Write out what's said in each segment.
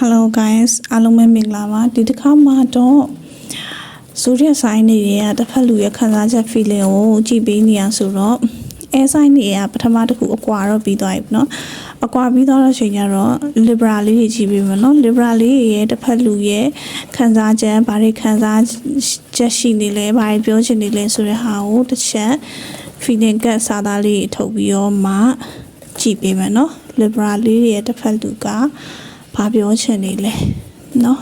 Hello guys အားလုံးပဲမင်္ဂလာပါဒီတစ်ခါမှာတော့ဇိုဒီယဆိုင်နေရတစ်ဖက်လူရဲ့ခံစားချက် feeling ကိုကြည့်ပေးနေရဆိုတော့ air sign နေရပထမတစ်ခုအကွာတော့ပြီးသွားပြီเนาะအကွာပြီးသွားတော့ချိန်ကျတော့ liberal လေးတွေကြည့်ပေးမယ်เนาะ liberal လေးရဲ့တစ်ဖက်လူရဲ့ခံစားချက်ဘာတွေခံစားချက်ရှိနေလဲဘာတွေပြောချင်နေလဲဆိုတဲ့ဟာကိုတစ်ချက် feeling ကစာသားလေးထုတ်ပြီးတော့မှကြည့်ပေးမယ်เนาะ liberal လေးရဲ့တစ်ဖက်လူက ဘာပြောချင်နေလဲနော်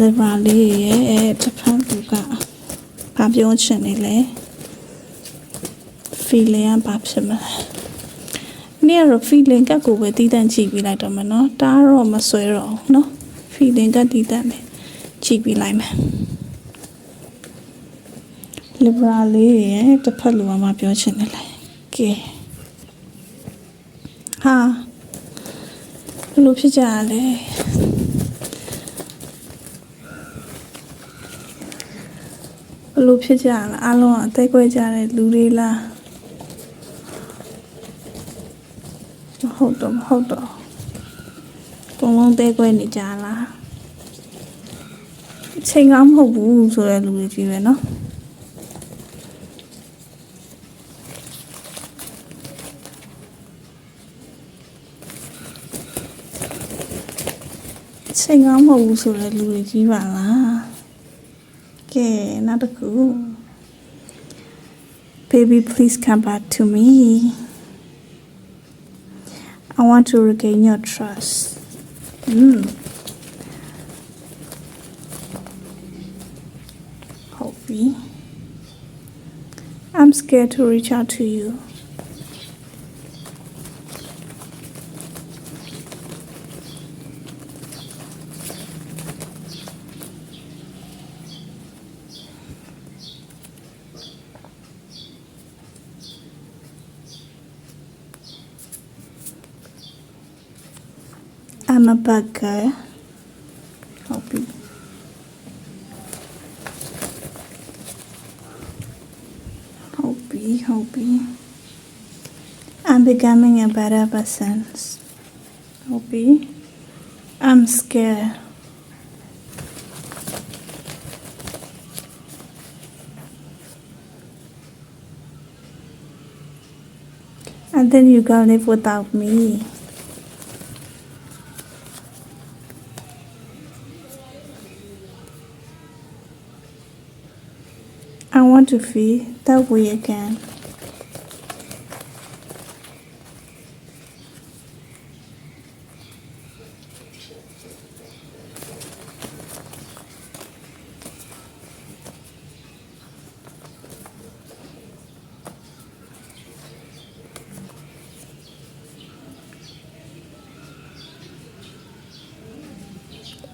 liberal လေးရဲ့အဲတစ်ဖက်သူကဘာပြောချင်နေလဲ feeling ကဘာဖြစ်မလဲနေ့ကတော့ feeling ကကိုပဲတည်တံ့ကြည့်ပြီးလိုက်တော့မယ်နော်တားတော့မဆွဲတော့ဘူးနော် feeling ကတည်တံ့မယ်ကြည့်ပြီးလိုက်မယ် liberal လေးရဲ့တစ်ဖက်လူကမှပြောချင်တယ်လေကဲဟာ ဘယ်လိုဖြစ်ကြလဲဘယ်လိုဖြစ်ကြလဲအားလုံးအသေးကွဲကြတဲ့လူတွေလားမဟုတ်တော့မဟုတ်တော့ဘုံလုံးသေးကွဲနေကြလားအချိန်ကောင်းမဟုတ်ဘူးဆိုတဲ့လူတွေကြီးပဲเนาะ ချိန်ကောင်းမဟုတ်ဘူးဆိုတဲ့လူတွေကြီးပါလားကဲနောက်တစ်ခု baby please come back to me i want to regain your trust mm. Hopi. i'm scared to reach out to you I'm a bad guy. Hope you. Hope you, hope you. I'm becoming a better person. Hope you. I'm scared. And then you gonna live without me. Want to feel that way again.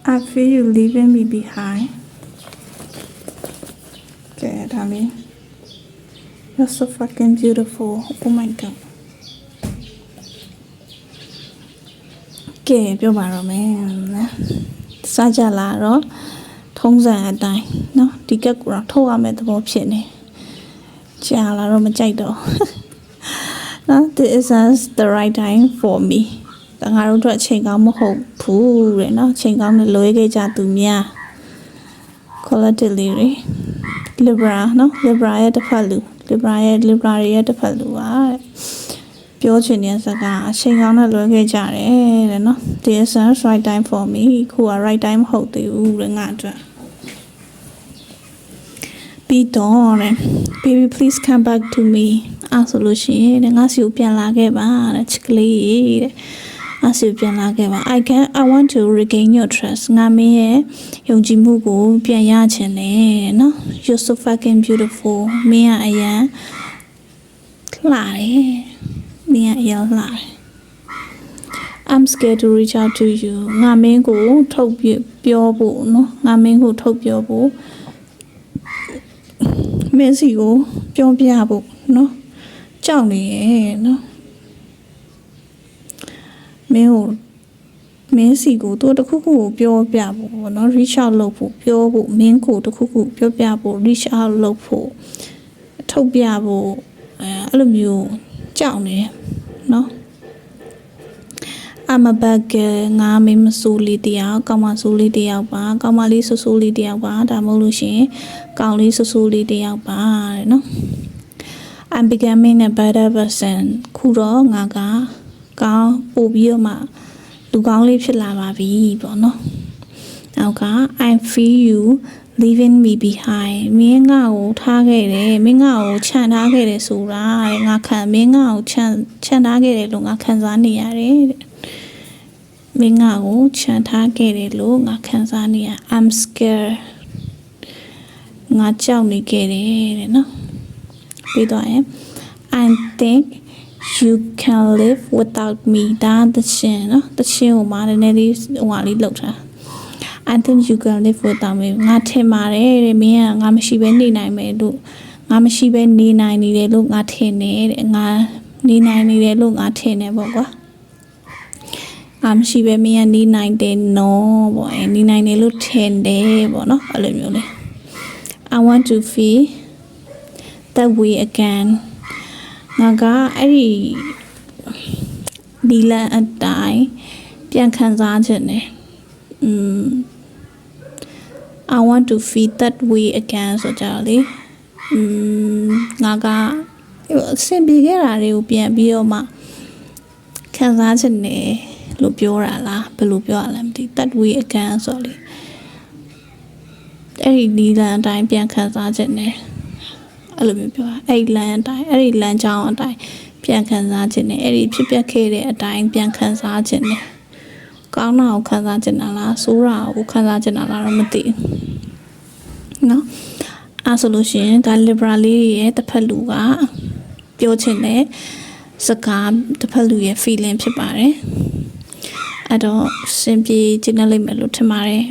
I feel you leaving me behind. it darling you're so fucking beautiful oh my god ကဲပြောပါတော့မယ်နော်စကြလာတော့ထုံးစံအတိုင်းနော်ဒီကက်ကိုတော့ထုတ်ရမယ့်သဘောဖြစ်နေကြာလာတော့မကြိုက်တော့နော် this is the right time for me ငါတို့အတွက်အချိန်ကောင်းမဟုတ်ဘူးတဲ့နော်အချိန်ကောင်းနဲ့လွဲခဲ့ကြသူများ quality တွေ libra နော် libra ရဲ့တစ်ဖက်လူ libra ရဲ့ libra ရဲ့တစ်ဖက်လူပါတဲ့ပြောချင်တဲ့စကားအချိန်ကောင်းနဲ့လွယ်ခဲ့ကြတယ်တဲ့နော် this is right time for me ခုက right time မဟုတ်သေးဘူးတဲ့ငါအတွက်ပြီးတော့တဲ့ baby please come back to me အဲ့ဆိုလို့ရှိရင်တဲ့ငါစီကိုပြန်လာခဲ့ပါတဲ့ချစ်ကလေးတဲ့ အဆူပြန်လာခဲ့ပါ I can I want to regain your trust ငါမင်းရဲ့ယုံကြည်မှုကိုပြန်ရချင်တယ်နော် You're so fucking beautiful မင်းကအရန်လှတယ်မင်းကအရန်လှတယ် I'm scared to reach out to you ငါမင်းကိုထုတ်ပြောဖို့နော်ငါမင်းကိုထုတ်ပြောဖို့မင်းစီကိုပြောပြဖို့နော်ကြောက်နေရဲ့နော် မင်းကိုမင်းစီကိုသူတခုခုကိုပြောပြဖို့ပေါ့နော် reach out လုပ်ဖို့ပြောဖို့မင်းကိုတခုခုပြောပြဖို့ reach out လုပ်ဖို့ထုတ်ပြဖို့အဲအဲ့လိုမျိုးကြောက်နေတယ်နော်အမဘကငါမင်းမဆိုးလေးတယောက်ကောင်မဆိုးလေးတယောက်ပါကောင်မလေးဆိုးဆိုးလေးတယောက်ပါဒါမှမဟုတ်လို့ရှရင်ကောင်လေးဆိုးဆိုးလေးတယောက်ပါတဲ့နော် I'm becoming a better person ခုတော့ငါက ကောင်းပို့ပြီးတော့မှလူကောင်းလေးဖြစ်လာပါပြီပေါ့နော်နောက်က I feel you leaving me behind မင်းငါ့ကိုထားခဲ့တယ်မင်းငါ့ကိုခြံထားခဲ့တယ်ဆိုတာတဲ့ငါခံမင်းငါ့ကိုခြံခြံထားခဲ့တယ်လို့ငါခံစားနေရတယ်တဲ့မင်းငါ့ကိုခြံထားခဲ့တယ်လို့ငါခံစားနေရ I'm scared ငါကြောက်နေခဲ့တယ်တဲ့နော်ပြီးတော့ရင် I think you can live without me ဒါတချင်းနော်တချင်းကိုမှနည်းနည်းလေးဟိုဟာလေးလောက်ထား I think you can live without me ငါထင်ပါတယ်တဲ့မင်းကငါမရှိဘဲနေနိုင်မယ်လို့ငါမရှိဘဲနေနိုင်နေတယ်လို့ငါထင်တယ်တဲ့ငါနေနိုင်နေတယ်လို့ငါထင်တယ်ပေါ့ကွာငါမရှိဘဲမင်းကနေနိုင်တယ်နော်ပေါ့အဲနေနိုင်တယ်လို့ထင်တယ်ပေါ့နော်အဲ့လိုမျိုးလေ I want to feel that way again ငါကအဲ့ဒီဒီလန်အတိုင်းပြန်ခံစားခြင်းနဲ့ um I want to feel that way again ဆိုကြတော့လေ um ငါကအဆင်ပြေခဲ့တာတွေကိုပြန်ပြီးတော့မှခံစားခြင်းနဲ့လို့ပြောတာလားဘယ်လိုပြောရလဲမသိ that way again ဆိုတော့လေအဲ့ဒီဒီလန်အတိုင်းပြန်ခံစားခြင်းနဲ့ အဲ့လိုမျိုးပြောတာအဲ့ဒီလမ်းအတိုင်းအဲ့ဒီလမ်းကြောင်းအတိုင်းပြန်ခန်းစားခြင်းနဲ့အဲ့ဒီဖြစ်ပျက်ခဲ့တဲ့အတိုင်းပြန်ခန်းစားခြင်းနဲ့ကောင်းတာကိုခန်းစားခြင်းလားဆိုးတာကိုခန်းစားခြင်းလားတော့မသိဘူးနော်အဲ့ဆိုလို့ရှိရင်ဒါ liberal လေးရဲ့တစ်ဖက်လူကပြောခြင်းနဲ့စကားတစ်ဖက်လူရဲ့ feeling ဖြစ်ပါတယ်အဲ့တော့စင်ပြေခြင်းနဲ့လိမ့်မယ်လို့ထင်ပါတယ်